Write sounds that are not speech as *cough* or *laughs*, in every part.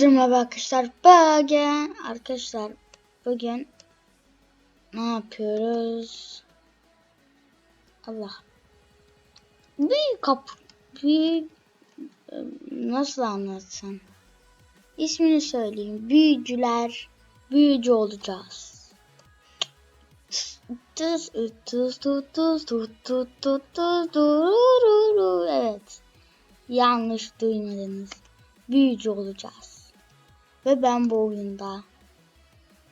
Hepinize merhaba arkadaşlar. Bugün arkadaşlar bugün ne yapıyoruz? Allah. Bir kap bir nasıl anlatsam? İsmini söyleyeyim. Büyücüler büyücü olacağız. Tuz tuz tuz tuz tuz tuz tuz tuz Evet. Yanlış duymadınız büyücü olacağız. Ve ben bu oyunda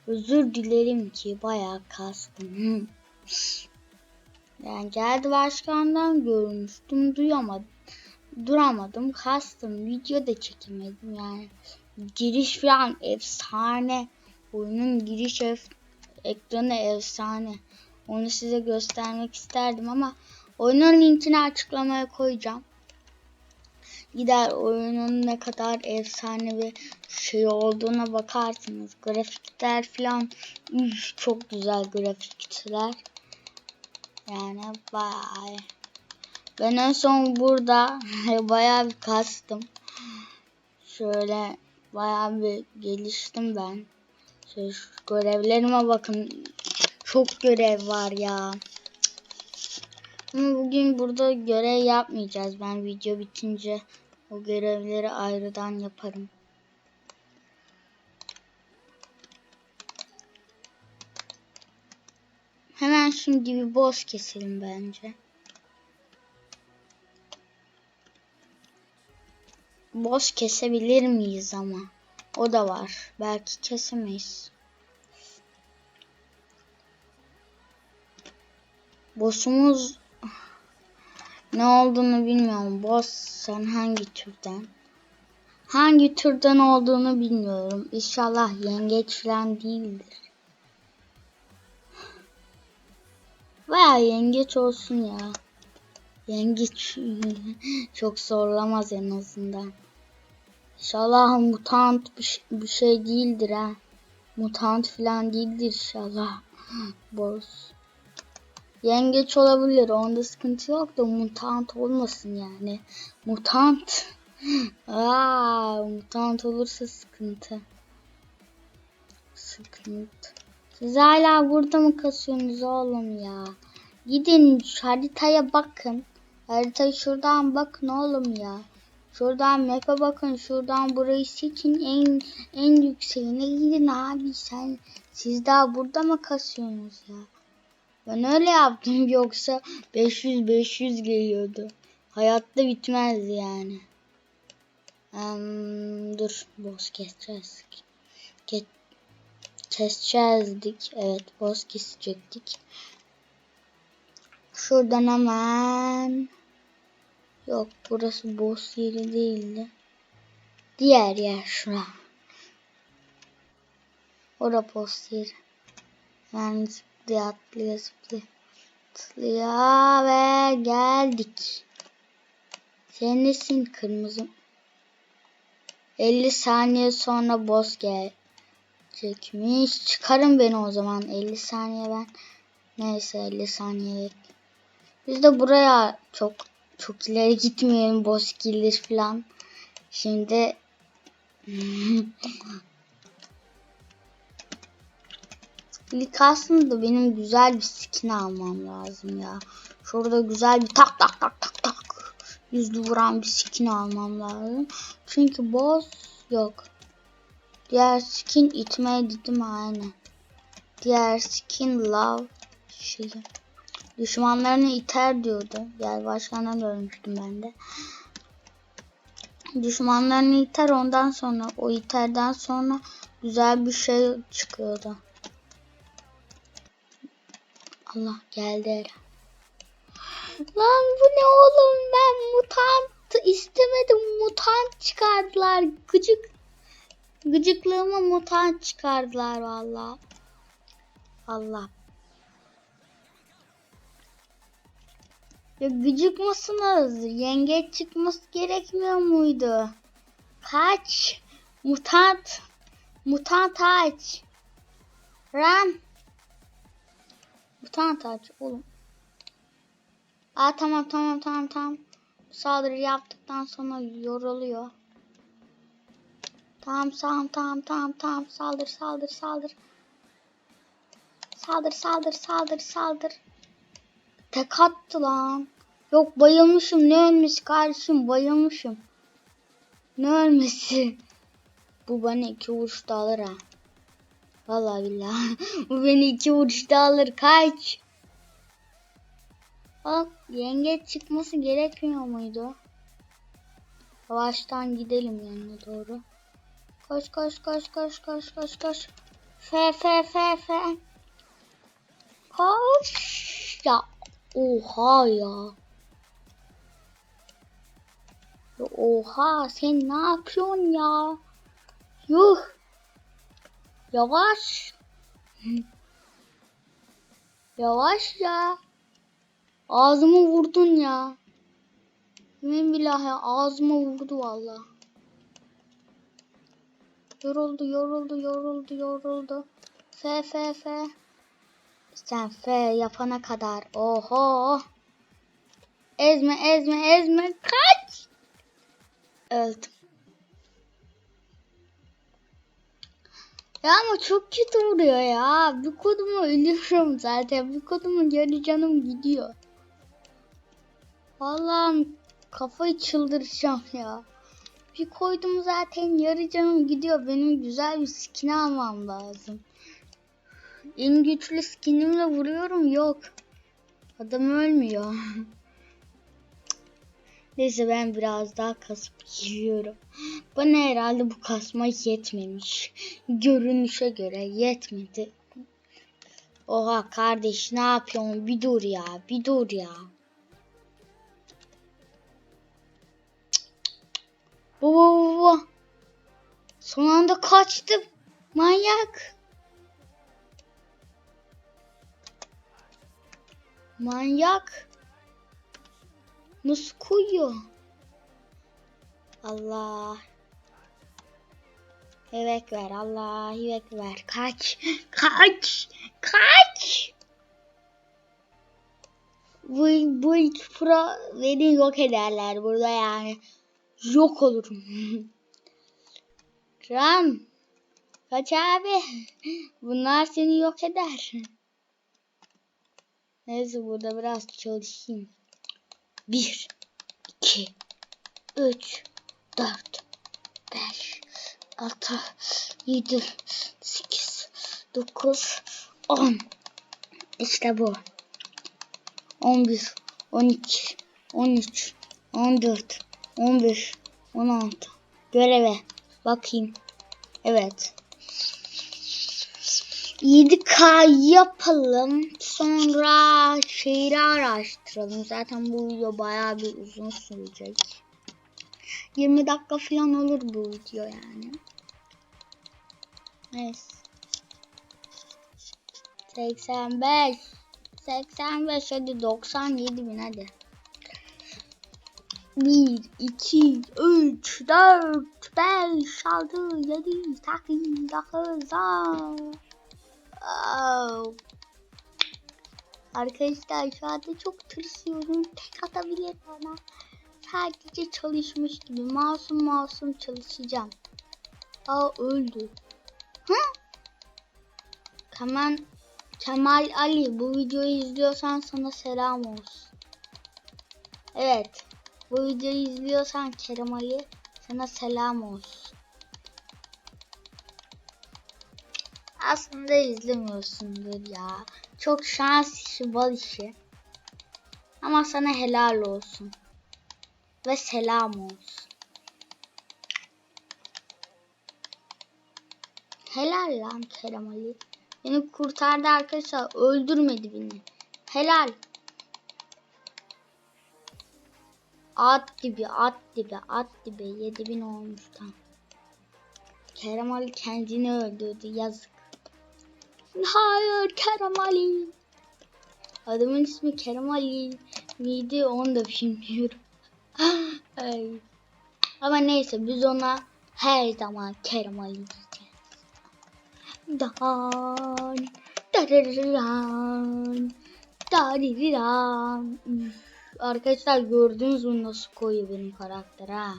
özür dilerim ki bayağı kastım. *laughs* yani geldi başkandan görmüştüm duyamadım. Duramadım kastım video da çekemedim yani. Giriş falan efsane. Oyunun giriş ef ekranı efsane. Onu size göstermek isterdim ama oyunun linkini açıklamaya koyacağım gider oyunun ne kadar efsane bir şey olduğuna bakarsınız. Grafikler falan üf, çok güzel grafikler. Yani bayağı ben en son burada *laughs* bayağı bir kastım. Şöyle bayağı bir geliştim ben. Şöyle şu görevlerime bakın. Çok görev var ya. Ama bugün burada görev yapmayacağız. Ben video bitince o görevleri ayrıdan yaparım. Hemen şimdi bir boss keselim bence. Boss kesebilir miyiz ama? O da var. Belki kesemeyiz. Boss'umuz ne olduğunu bilmiyorum. Boss sen hangi türden? Hangi türden olduğunu bilmiyorum. İnşallah yengeç falan değildir. Veya yengeç olsun ya. Yengeç *laughs* çok zorlamaz en azından. İnşallah mutant bir, bir şey değildir ha. Mutant falan değildir inşallah. *laughs* Boss. Yengeç olabilir. Onda sıkıntı yok da mutant olmasın yani. Mutant. *gasps* Aa, mutant olursa sıkıntı. Sıkıntı. Siz hala burada mı kasıyorsunuz oğlum ya? Gidin haritaya bakın. Haritayı şuradan bakın oğlum ya. Şuradan map'e bakın. Şuradan burayı seçin. En en yükseğine gidin abi sen. Siz daha burada mı kasıyorsunuz ya? Ben öyle yaptım *laughs* yoksa 500-500 geliyordu. Hayatta bitmezdi yani. Um, dur boss keseceğiz. Ke keseceğizdik. Evet boss kesecektik. Şuradan hemen. Yok burası boss yeri değildi. Diğer yer şura. Ora boss yeri. Yani zıplaya atlaya zıplaya. Atlaya ve geldik. Sen nesin kırmızı? 50 saniye sonra boss gelecekmiş. Çıkarın beni o zaman. 50 saniye ben. Neyse 50 saniye Biz de buraya çok çok ileri gitmeyelim boss gelir falan. Şimdi *laughs* İlk aslında benim güzel bir skin almam lazım ya. Şurada güzel bir tak tak tak tak tak yüzlü vuran bir skin almam lazım. Çünkü boss yok. Diğer skin itmeye dedim aynı. Diğer skin love şeyi. Düşmanlarını iter diyordu. Gel başkandan görmüştüm ben de. Düşmanlarını iter ondan sonra o iterden sonra güzel bir şey çıkıyordu. Allah geldi. Lan bu ne oğlum ben mutant istemedim mutant çıkardılar gıcık gıcıklığıma mutant çıkardılar valla. Allah. Ya gıcık mısınız? Yengeç çıkması gerekmiyor muydu? Kaç. Mutant. Mutant aç. Run. Mutant aç oğlum. Aa tamam tamam tamam tamam. Saldırı yaptıktan sonra yoruluyor. Tamam tamam tamam tamam tamam saldır saldır saldır. Saldır saldır saldır saldır. Tek attı lan. Yok bayılmışım ne ölmesi kardeşim bayılmışım. Ne ölmesi. Bu bana iki vuruşta alır ha. Vallahi billahi. *laughs* Bu beni iki vuruşta alır kaç. Bak yengeç çıkması gerekmiyor muydu? Yavaştan gidelim yanına doğru. Koş koş koş koş koş koş koş. Fe fe fe fe. Koş. Ya oha ya. Oha sen ne yapıyorsun ya? Yuh. Yavaş. Yavaş ya. Ağzımı vurdun ya. Yemin billahi ağzıma vurdu valla. Yoruldu, yoruldu, yoruldu, yoruldu. F, F, F. Sen F yapana kadar. Oho. Ezme, ezme, ezme. Kaç. Öldüm. Ya ama çok kötü vuruyor ya. Bir kodumu ölüyorum zaten. Bir kodumun yarı canım gidiyor. Allah'ım kafayı çıldıracağım ya. Bir koydum zaten yarı canım gidiyor. Benim güzel bir skin almam lazım. En güçlü skinimle vuruyorum yok. Adam ölmüyor. *laughs* Neyse ben biraz daha kasıp giriyorum. Bana herhalde bu kasma yetmemiş. Görünüşe göre yetmedi. Oha kardeş ne yapıyorsun? Bir dur ya, bir dur ya. Baba baba. Son anda kaçtım. Manyak. Manyak. Nasıl koyuyor? Allah. Evet ver Allah evet ver. Kaç. *laughs* Kaç. Kaç. Bu, bu iki pro beni yok ederler burada yani. Yok olurum. *laughs* Ram. Kaç abi. *laughs* Bunlar seni yok eder. Neyse burada biraz çalışayım. 1 2 3 4 5 6 7 8 9 10 İşte bu. 11 12 13 14 15 16 Göreve bakayım. Evet. 7K yapalım. Sonra şehri araştıralım. Zaten bu video bayağı bir uzun sürecek. 20 dakika falan olur bu video yani. Neyse. 85 85 hadi 97 bin hadi. 1, 2, 3, 4, 5, 6, 7, 8, 9, 10. Oh. Arkadaşlar şu anda çok tırsıyorum. Tek atabilir bana. Sadece çalışmış gibi. Masum masum çalışacağım. Aa öldü. Hı? Kemal, Kemal Ali bu videoyu izliyorsan sana selam olsun. Evet. Bu videoyu izliyorsan Kerem Ali sana selam olsun. Aslında izlemiyorsundur ya. Çok şans işi, bal işi. Ama sana helal olsun. Ve selam olsun. Helal lan Kerem Ali. Beni kurtardı arkadaşlar. Öldürmedi beni. Helal. At dibi, at dibi, at dibi. 7000 olmuş tam. Kerem Ali kendini öldürdü. Yazık. Hayır Kerem Ali. Adamın ismi Kerem Ali miydi onu da bilmiyorum. Ay. Ama neyse biz ona her zaman Kerem Ali diyeceğiz. Dan, darararan, dariraran. Üf. Arkadaşlar gördünüz mü nasıl koyuyor benim karakter ha?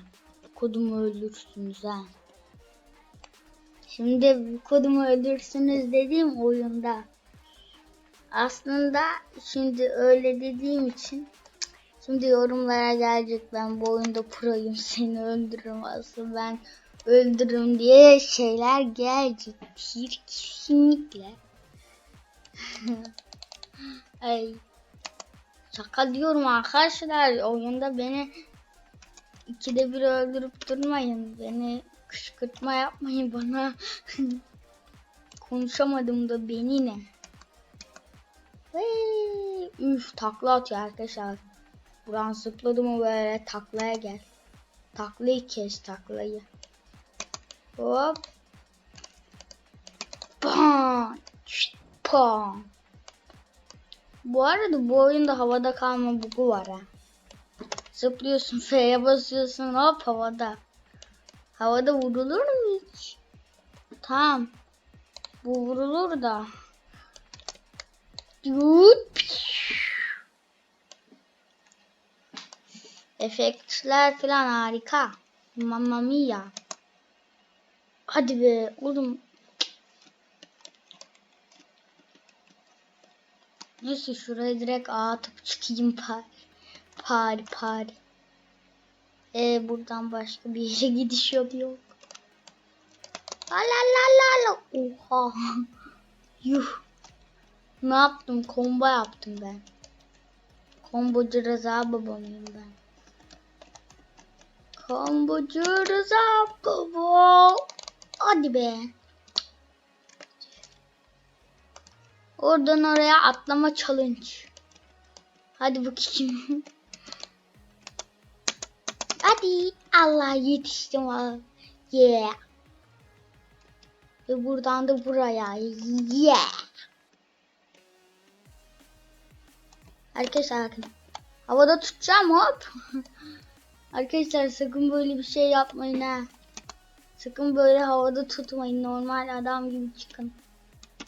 Kodumu öldürsünüz ha. Şimdi kodumu öldürsünüz dediğim oyunda. Aslında şimdi öyle dediğim için şimdi yorumlara gelecek ben bu oyunda proyum *laughs* seni öldürürüm aslında ben öldürürüm diye şeyler gelecek. Bir kesinlikle. *laughs* Ay. Şaka diyorum arkadaşlar oyunda beni ikide bir öldürüp durmayın. Beni kışkırtma yapmayın bana. *laughs* Konuşamadım da beni ne? Hey, üf takla atıyor arkadaşlar. Buran zıpladı mı böyle taklaya gel. Taklayı kes taklayı. Hop. Pam. Bu arada bu oyunda havada kalma bugu var ha. Zıplıyorsun F'ye basıyorsun hop havada. Havada vurulur mu hiç? Tamam. Bu vurulur da. Efektler falan harika. Mamma mia. Hadi be oğlum. Neyse şuraya direkt atıp çıkayım pari. Pari pari. E buradan başka bir yere *laughs* gidiş yolu yok. La la la la. Oha. Yuh. Ne yaptım? Combo yaptım ben. Kombocu Rıza babamıyım ben. Kombocu Rıza baba. Hadi be. Oradan oraya atlama challenge. Hadi bakayım. *laughs* Hadi. Allah yetiştim. Yeah. Ve buradan da buraya. Yeah. Arkadaşlar bakın. Havada tutacağım hop. *laughs* Arkadaşlar sakın böyle bir şey yapmayın ha. Sakın böyle havada tutmayın. Normal adam gibi çıkın.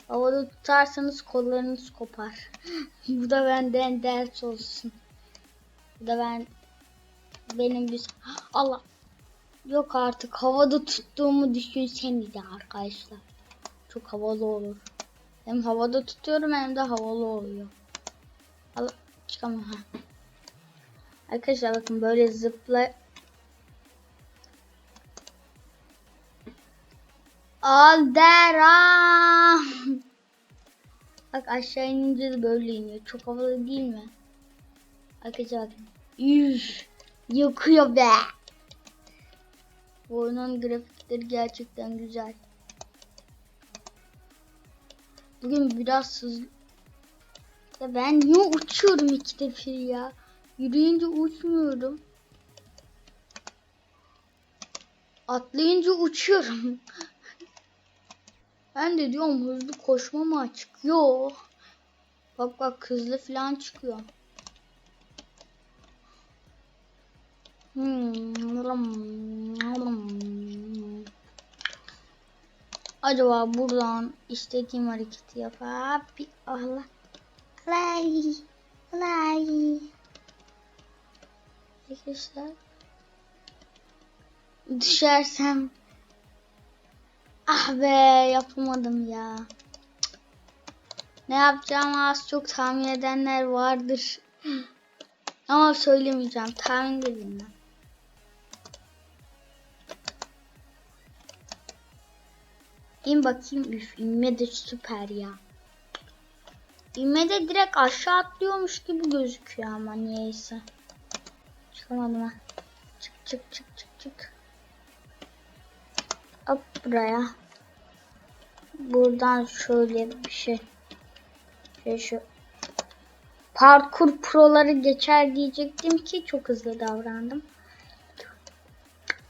Havada tutarsanız kollarınız kopar. *gasps* Bu da benden ders olsun. Bu da ben benim bir *gasps* Allah yok artık havada tuttuğumu düşünsenize arkadaşlar. Çok havalı olur. Hem havada tutuyorum hem de havalı oluyor. Allah çıkamam. Arkadaşlar bakın böyle zıpla Aldera. Bak aşağı inince de böyle iniyor. Çok havalı değil mi? Arkadaşlar bakın. Üf, yakıyor be. Bu oyunun grafikleri gerçekten güzel. Bugün biraz hızlı. Ya ben niye uçuyorum iki defa ya? Yürüyünce uçmuyorum. Atlayınca uçuyorum. *laughs* Ben de diyorum hızlı koşma açık? Yo. Bak bak hızlı falan çıkıyor. Acaba buradan istediğim hareketi yapar. Bir Allah. Alay. Alay. Arkadaşlar. Düşersem. Ah be yapamadım ya. Ne yapacağımı az çok tahmin edenler vardır. Ama söylemeyeceğim. Tahmin edin ben. İn bakayım. Üf inme de süper ya. İnme de direkt aşağı atlıyormuş gibi gözüküyor ama niyeyse. Çıkamadım ha. Çık çık çık çık çık. Hop buraya. Buradan şöyle bir şey. Şöyle şu. Parkur proları geçer diyecektim ki çok hızlı davrandım.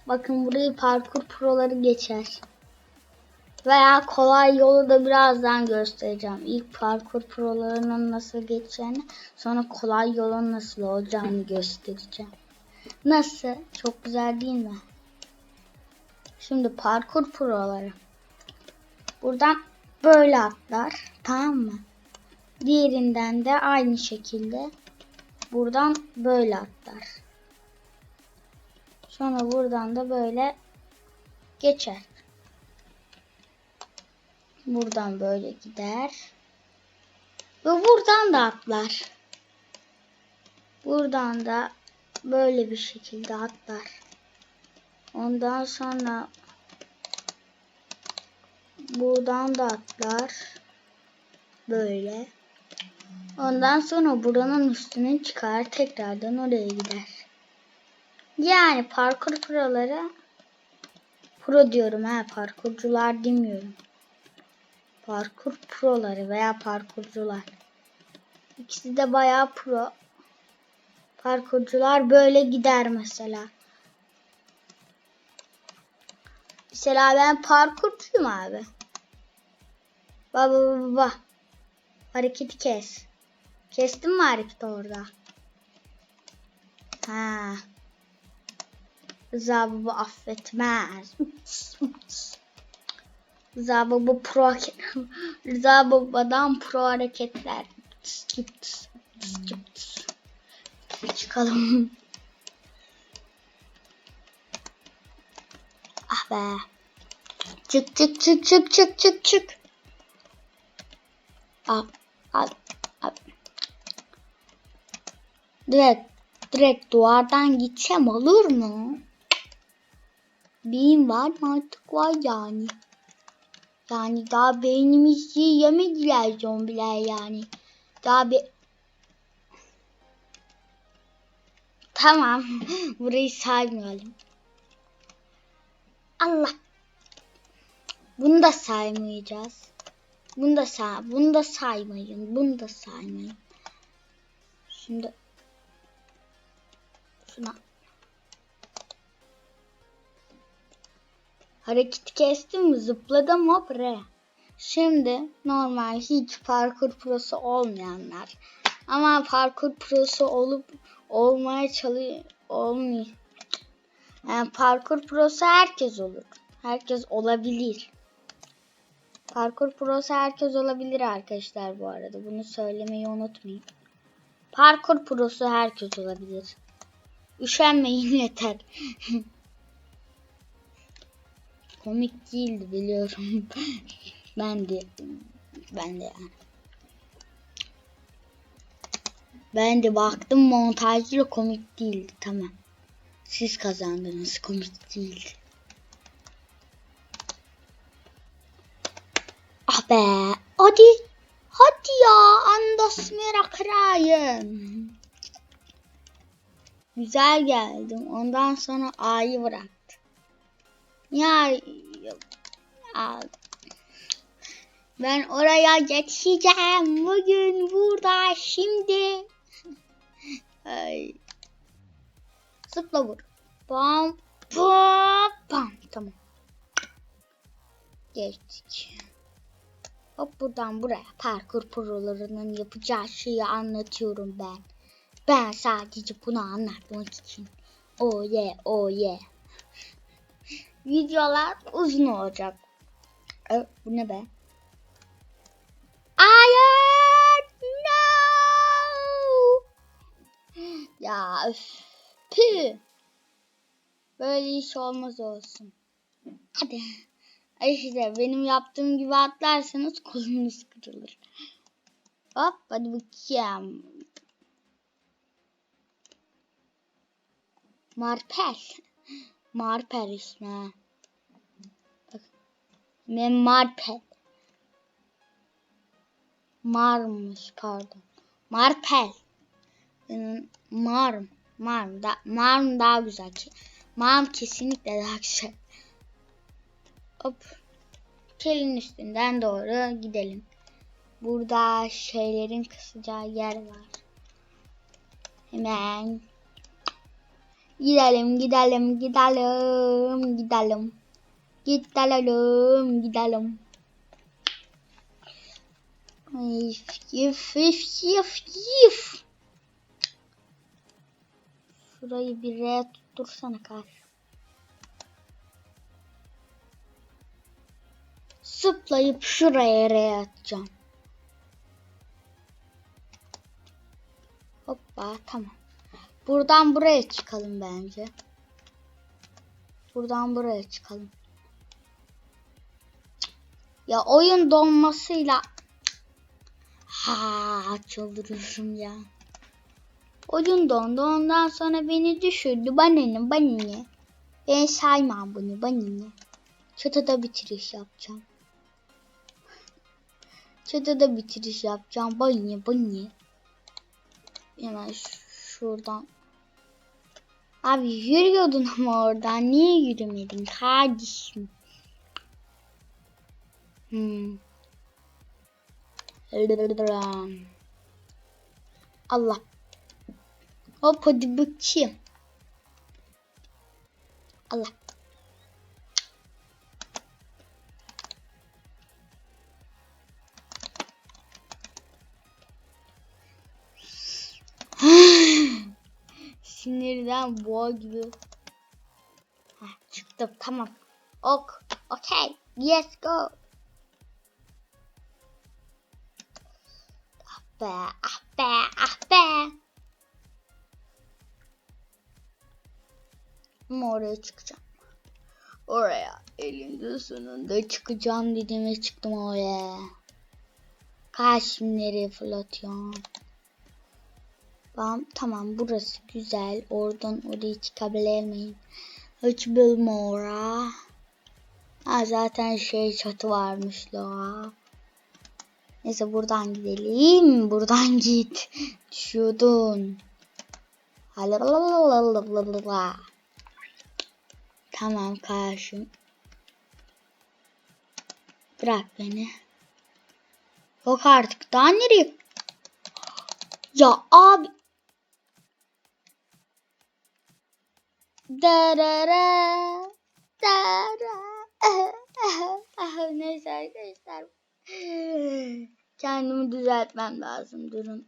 Bakın burayı parkur proları geçer. Veya kolay yolu da birazdan göstereceğim. İlk parkur prolarının nasıl geçeceğini sonra kolay yolun nasıl olacağını göstereceğim. Nasıl? Çok güzel değil mi? Şimdi parkur proları. Buradan böyle atlar. Tamam mı? Diğerinden de aynı şekilde buradan böyle atlar. Sonra buradan da böyle geçer. Buradan böyle gider. Ve buradan da atlar. Buradan da böyle bir şekilde atlar. Ondan sonra buradan da atlar. Böyle. Ondan sonra buranın üstüne çıkar. Tekrardan oraya gider. Yani parkur proları pro diyorum ha parkurcular demiyorum. Parkur proları veya parkurcular. İkisi de bayağı pro. Parkurcular böyle gider mesela. Mesela ben parkurcuyum abi. Baba baba baba. Hareketi kes. Kestin mi hareketi orada? Ha. Rıza baba affetmez. *laughs* Rıza baba pro *laughs* Rıza babadan pro hareketler. Çıkalım. Ah be. Çık çık çık çık çık çık çık. Al al al. Direkt direkt duvardan gitsem olur mu? Beyin var mı artık var yani. Yani daha beynimizi yemediler zombiler yani. Daha bir... Tamam. *laughs* Burayı saymayalım. Allah. Bunu da saymayacağız. Bunu da say, bunu da saymayın. Bunu da saymayın. Şimdi şuna Hareketi kestim mi zıpladım hop re. Şimdi normal hiç parkur prosu olmayanlar ama parkur prosu olup olmaya çalış olmuyor. Yani parkur prosu herkes olur. Herkes olabilir. Parkur prosu herkes olabilir arkadaşlar bu arada. Bunu söylemeyi unutmayın. Parkur prosu herkes olabilir. Üşenmeyin yeter. *laughs* komik değildi biliyorum. *laughs* ben de ben de yani. Ben de baktım montajlı komik değildi tamam. Siz kazandınız komik değildi. Ah be hadi hadi ya andas merak krayen. Güzel geldim. Ondan sonra A'yı bırak. Ya, ya ben oraya geçeceğim bugün burada şimdi. Ay. Zıpla vur. Bam bam bam tamam. Geçtik. Hop buradan buraya parkur prolarının yapacağı şeyi anlatıyorum ben. Ben sadece bunu anlatmak için. Oh yeah, oh yeah videolar uzun olacak. E, bu ne be? Hayır! No! Ya üf. Pü. Böyle iş olmaz olsun. Hadi. İşte benim yaptığım gibi atlarsanız kolunuz kırılır. Hop hadi bakayım. Marpel. Marper ismi. Bak. Ben Marpel. Marmış pardon. Marpel. Marm. Marm. Da, marm daha güzel. Marm kesinlikle daha güzel. Hop. Kelin üstünden doğru gidelim. Burada şeylerin kısacağı yer var. Hemen Gidelim gidelim gidelim gidelim. Gidelim gidelim. Yif yif yif yif yif. Şurayı bir R tuttursana karşı. Sıplayıp şuraya R atacağım. Hoppa tamam. Buradan buraya çıkalım bence. Buradan buraya çıkalım. Ya oyun donmasıyla ha çıldırıyorum ya. Oyun dondu ondan sonra beni düşürdü. Bana ne. Ben saymam bunu bana ne. Çatıda bitiriş yapacağım. Çatıda bitiriş yapacağım. Bana ne. Hemen şuradan. Abi yürüyordun ama oradan. Niye yürümedin kardeşim? Hmm. Allah. Hop hadi bakayım. Allah. Sinirden boğa gibi. Heh, çıktım tamam. Ok. Okay. Yes go. Ah be ah be ah be. Ama oraya çıkacağım. Oraya elinde sonunda çıkacağım dediğime çıktım oraya. Kaç nereye fırlatıyorum? Tamam, tamam burası güzel. Oradan oraya çıkabilir miyim? Hiç bilmiyorum. Ha, zaten şey çatı varmış la. Neyse buradan gidelim. Buradan *laughs* git. Düşüyordun. Tamam karşım. Bırak beni. Yok artık. Daha nereye? Ya abi. Darara. Dara. *laughs* Neyse arkadaşlar. Kendimi düzeltmem lazım. Durun.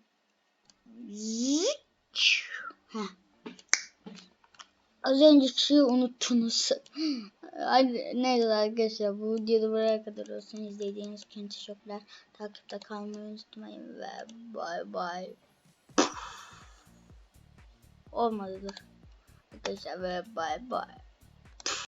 Az önceki unuttunuz. *gasps* Hadi neyse arkadaşlar bu videoda buraya kadar olsun. İzlediğiniz için teşekkürler. Takipte kalmayı unutmayın ve bay bay. Olmadı dur. Arkadaşlar ve bay bay.